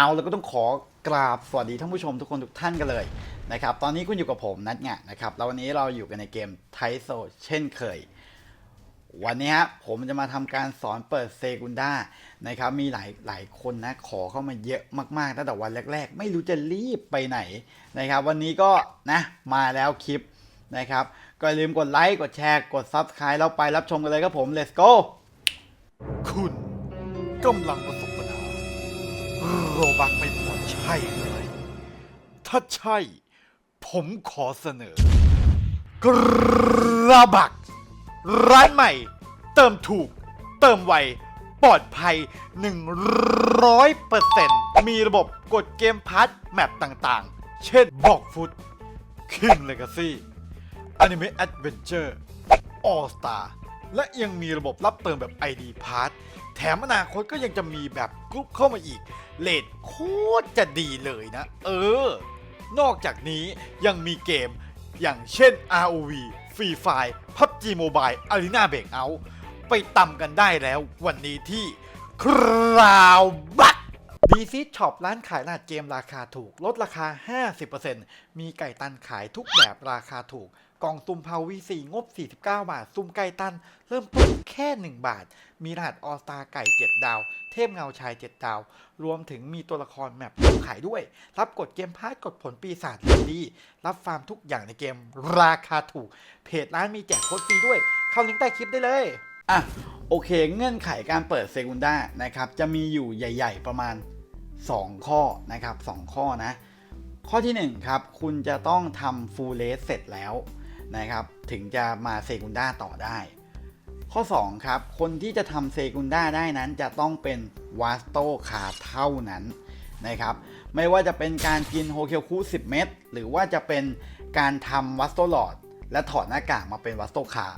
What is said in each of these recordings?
เอาแล้วก็ต้องขอกราบสวัสดีท่านผู้ชมทุกคนทุกท่านกันเลยนะครับ ตอนนี้คุณอยู่กับผมนัทงะนะครับ แล้ววันนี้เราอยู่กันในเกมไทโซเช่นเคย วันนี้ฮะผมจะมาทำการสอนเปิดเซกุนด้านะครับ มีหลายหลายคนนะขอเข้ามาเยอะมากๆตั้งแต่วันแรก ๆ ไม่รู้จะรีบไปไหนนะครับ วันนี้ก็นะมาแล้วคลิปนะครับ ก็อย่าลืมกดไลค์กดแชร์กด Subscribe แล้วไปรับชมกันเลยครับผม let's go คุณกำลังประสบ โรบักไม่พอใช่ไหมถ้าใช่ ผมขอเสนอกระบัก ร้านใหม่ เติมถูก เติมไว ปลอดภัย 100%มีระบบกดเกมพาร์ทแมปต่างๆ เช่นบอกฟุต King Legacy Anime Adventure All Star และยังมีระบบรับเติมแบบ ID Pass แถมอนาคตก็ยังจะมีแบบกรุ๊ปเข้ามาอีก เลทโคตรจะดีเลยนะ เออ นอกจากนี้ยังมีเกมอย่างเช่น ROV Free Fire PUBG Mobile Arena Breakout ไปตำกันได้แล้ววันนี้ที่คราวบักดีซีช็อปร้านขายรหัสเกมราคาถูก ลดราคา 50%มีไก่ตันขายทุกแบบราคาถูก กล่องซุ่มพาวีสีงบ 49 บาท ซุ่มไก่ตัน เริ่มต้นแค่ 1 บาท มีรหัสออสตาไก่ 7 ดาว เทพเงาชาย 7 ดาว รวมถึงมีตัวละครแมปขายด้วย รับกดเกมพาร์ทกดผลปีศาจดี รับฟาร์มทุกอย่างในเกมราคาถูก เพจร้านมีแจกโค้ดฟรีด้วย เข้าลิงก์ใต้คลิปได้เลย อะ โอเค เงื่อนไขการเปิดเซกุนด้านะครับ จะมีอยู่ใหญ่ ๆ ประมาณ 2 ข้อนะครับ 2 ข้อนะ ข้อที่1ครับ คุณจะต้องทำฟูลเลสเสร็จแล้ว นะครับ ถึงจะมาเซกุนด้าต่อได้ ข้อ 2 ครับ คนที่จะทำเซกุนด้าได้นั้นจะต้องเป็นวาสโตคาเท่านั้นนะครับ ไม่ว่าจะเป็นการกินโฮเคียวคุ10 เม็ดหรือว่าจะเป็นการทำวัสโตหลอด และถอดหน้ากากมาเป็นวัสโตคา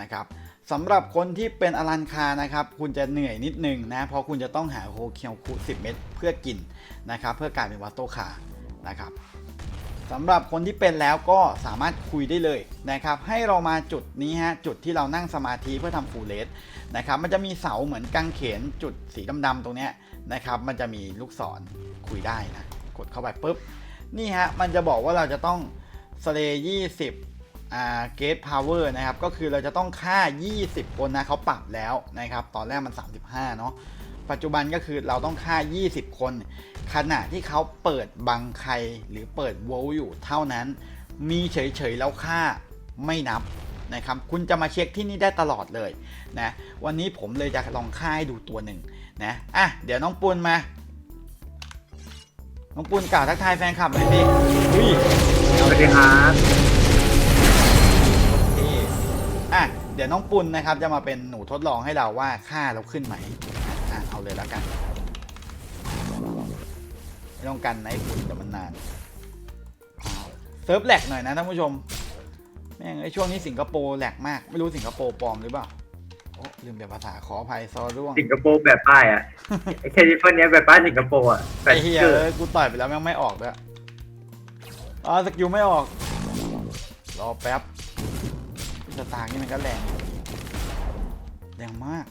นะครับสำหรับคนที่เป็นอลันคานะครับ คุณจะเหนื่อยนิดนึงนะเพราะคุณจะต้องหาโฮเคียวคุ10 เม็ดเพื่อกินนะครับ เพื่อกลายเป็นวัสโตคานะครับ สำหรับคนที่เป็นแล้วก็สามารถคุยได้เลยนะครับ ให้เรามาจุดนี้ฮะจุดที่เรานั่งสมาธิเพื่อทำฟูลเลสนะครับ มันจะมีเสาเหมือนกางเขนจุดสีดำๆตรงเนี้ยนะครับ มันจะมีลูกศรคุยได้นะกดเข้าไปปุ๊บนี่ฮะมันจะบอกว่าเราจะต้องสเลยี่สิบอ่าเกตพาวเวอร์นะครับ ก็คือเราจะต้องฆ่า 20 คนนะเขาปรับแล้วนะครับ ตอนแรกมัน 35 เนาะปัจจุบันก็คือเราต้องฆ่า 20 คน ขณะที่เขาเปิดบังใครหรือเปิดโวลอยู่เท่านั้น มีเฉยๆแล้วฆ่าไม่นับนะครับคุณจะมาเช็คที่นี่ได้ตลอดเลยนะวันนี้ผมเลยจะลองฆ่าให้ดูตัวหนึ่งนะอะเดี๋ยวน้องปุณมา น้องปุณกล่าวทักทายแฟนคลับหน่อยสิอุ้ยสวัสดีครับโอเคอะเดี๋ยวน้องปุณนะครับจะมาเป็นหนูทดลองให้เราว่าค่าเราขึ้นไหมอะเอาเลยแล้วกัน ไม่ต้องกันนะไอ้ฝุ่นแต่มันนานเซิร์ฟแหลกหน่อยนะท่านผู้ชมแม่งไอ้ช่วงนี้สิงคโปร์แหลกมาก ไม่รู้สิงคโปร์ปลอมหรือเปล่าโอ้ลืมแบบภาษาขออภัยซอร่วงสิงคโปร์แบบป้ายอะไอ้แคลิฟอร์เนียแบบป้ายสิงคโปร์อะแบไอ้บเฮียเกิดเอ้ยกูต่อยไปแล้วแม่งไม่ออกด้วยอ๋อสกิลไม่ออกรอแป๊บสตาร์นี่มันก็แรงอยู่แรงมาก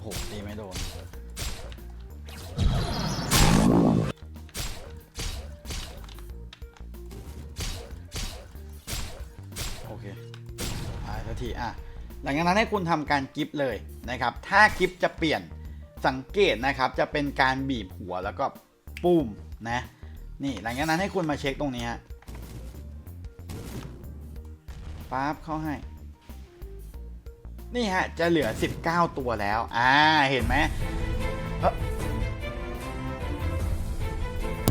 โหตีไม่โดน ทีอะหลังจากนั้นให้คุณทำการกิฟต์เลยนะครับ ถ้ากิฟต์จะเปลี่ยนสังเกตนะครับ จะเป็นการบีบหัวแล้วก็ปุ้มนะนี่หลังจากนั้นให้คุณมาเช็คตรงนี้ฮะปั๊บเข้าให้ นี่ฮะ จะเหลือ 19 ตัวแล้ว อ่า เห็นไหม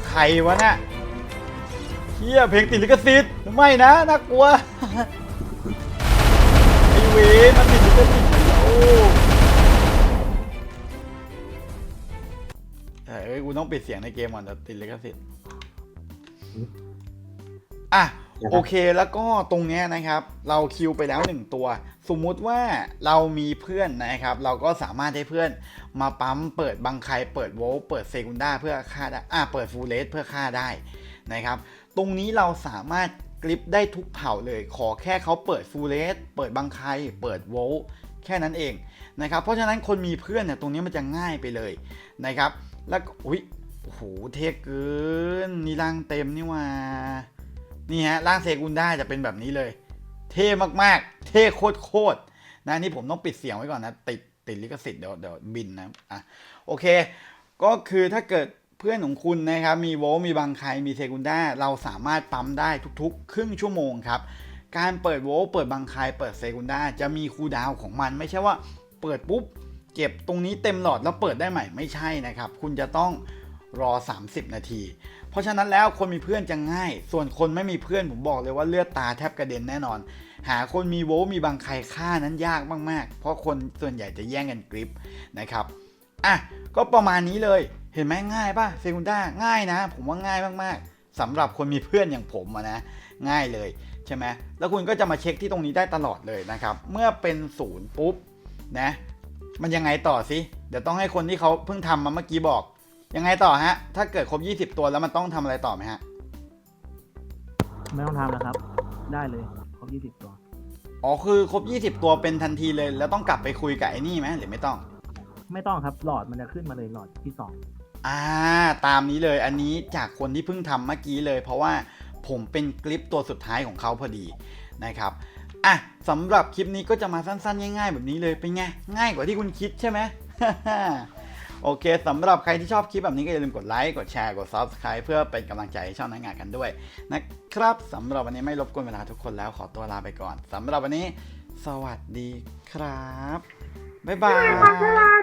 ใครวะน่ะเฮียเพลงติดลิขสิทธิ์ไม่นะน่ากลัว เวนมันติดลิขสิทธิ์โอ้เอ้ยกูต้องปิดเสียงในเกมก่อนแต่ติดลิขสิทธิ์อะโอเคแล้วก็ตรงเนี้ยนะครับ เราคิวไปแล้วหนึ่งตัว สมมุติว่าเรามีเพื่อนนะครับ เราก็สามารถให้เพื่อนมาปั๊มเปิดบังไคเปิดโวลต์เปิดเซกุนด้าเพื่อฆ่าได้อะเปิดฟูลเลสเพื่อฆ่าได้นะครับ ตรงนี้เราสามารถ กริปได้ทุกเผ่าเลย ขอแค่เขาเปิดฟูลเลสเปิดบังไคเปิดโวลแค่นั้นเองนะครับ เพราะฉะนั้นคนมีเพื่อนเนี่ยตรงนี้มันจะง่ายไปเลยนะครับ แล้วอุ้ยโอ้โหเท่เกินนี่ร่างเต็มนี่ว่านี่ฮะร่างเซกุนได้จะเป็นแบบนี้เลย เท่มากๆ เท่โคตรๆนะนี่ผมต้องปิดเสียงไว้ก่อนนะ ติดติดลิขสิทธิ์เดี๋ยวเดี๋ยวบินนะอะโอเค ก็คือถ้าเกิด พื่อนของคุณนะครับมีโวลต์มีบางใครมีเซกุนด้าเราสามารถปั๊มได้ทุกๆ ครึ่งชั่วโมงครับการเปิดโวลต์เปิดบางใครเปิดเซกุนด้าจะมีคูดาวของมันไม่ใช่ว่าเปิดปุ๊บเก็บตรงนี้เต็มหลอดแล้วเปิดได้ใหม่ไม่ใช่นะครับ คุณจะต้องรอ 30 นาที เพราะฉะนั้นแล้วคนมีเพื่อนจะง่าย ส่วนคนไม่มีเพื่อนผมบอกเลยว่าเลือดตาแทบกระเด็นแน่นอน หาคนมีโวลมีบางใครฆ่านั้นยากมากๆ เพราะคนส่วนใหญ่จะแย่งกันกริปนะครับ อะก็ประมาณนี้เลยเห็นไหมง่ายป่ะเซกุนด้าง่ายนะ ผมว่าง่ายมากๆสำหรับคนมีเพื่อนอย่างผมอะนะง่ายเลยใช่ไหมแล้วคุณก็จะมาเช็คที่ตรงนี้ได้ตลอดเลยนะครับ เมื่อเป็นศูนย์ปุ๊บนะมันยังไงต่อสิเดี๋ยวต้องให้คนที่เขาเพิ่งทำมาเมื่อกี้บอก ยังไงต่อฮะ ถ้าเกิดครบ 20 ตัวแล้วมันต้องทำอะไรต่อไหมฮะไม่ต้องทำแล้วครับ ได้เลยครบยี่สิบตัวอ๋อคือครบ 20 ตัวเป็นทันทีเลย แล้วต้องกลับไปคุยกับไอ้นี่ไหมหรือไม่ต้อง ไม่ต้องครับหลอดมันจะขึ้นมาเลยหลอดที่สองอ่าตามนี้เลยอันนี้จากคนที่เพิ่งทำเมื่อกี้เลย เพราะว่าผมเป็นคลิปตัวสุดท้ายของเขาพอดีนะครับอะสำหรับคลิปนี้ก็จะมาสั้นๆ ง่าย ๆ แบบนี้เลยเป็นไงง่ายกว่าที่คุณคิดใช่ไหม โอเคสำหรับใครที่ชอบคลิปแบบนี้ก็อย่าลืมกดไลค์กดแชร์กด Subscribe เพื่อเป็นกำลังใจให้ช่องนักงานกันด้วยนะครับสำหรับวันนี้ไม่รบกวนเวลาทุกคนแล้วขอตัวลาไปก่อนสำหรับวันนี้ สวัสดีครับบ๊ายบาย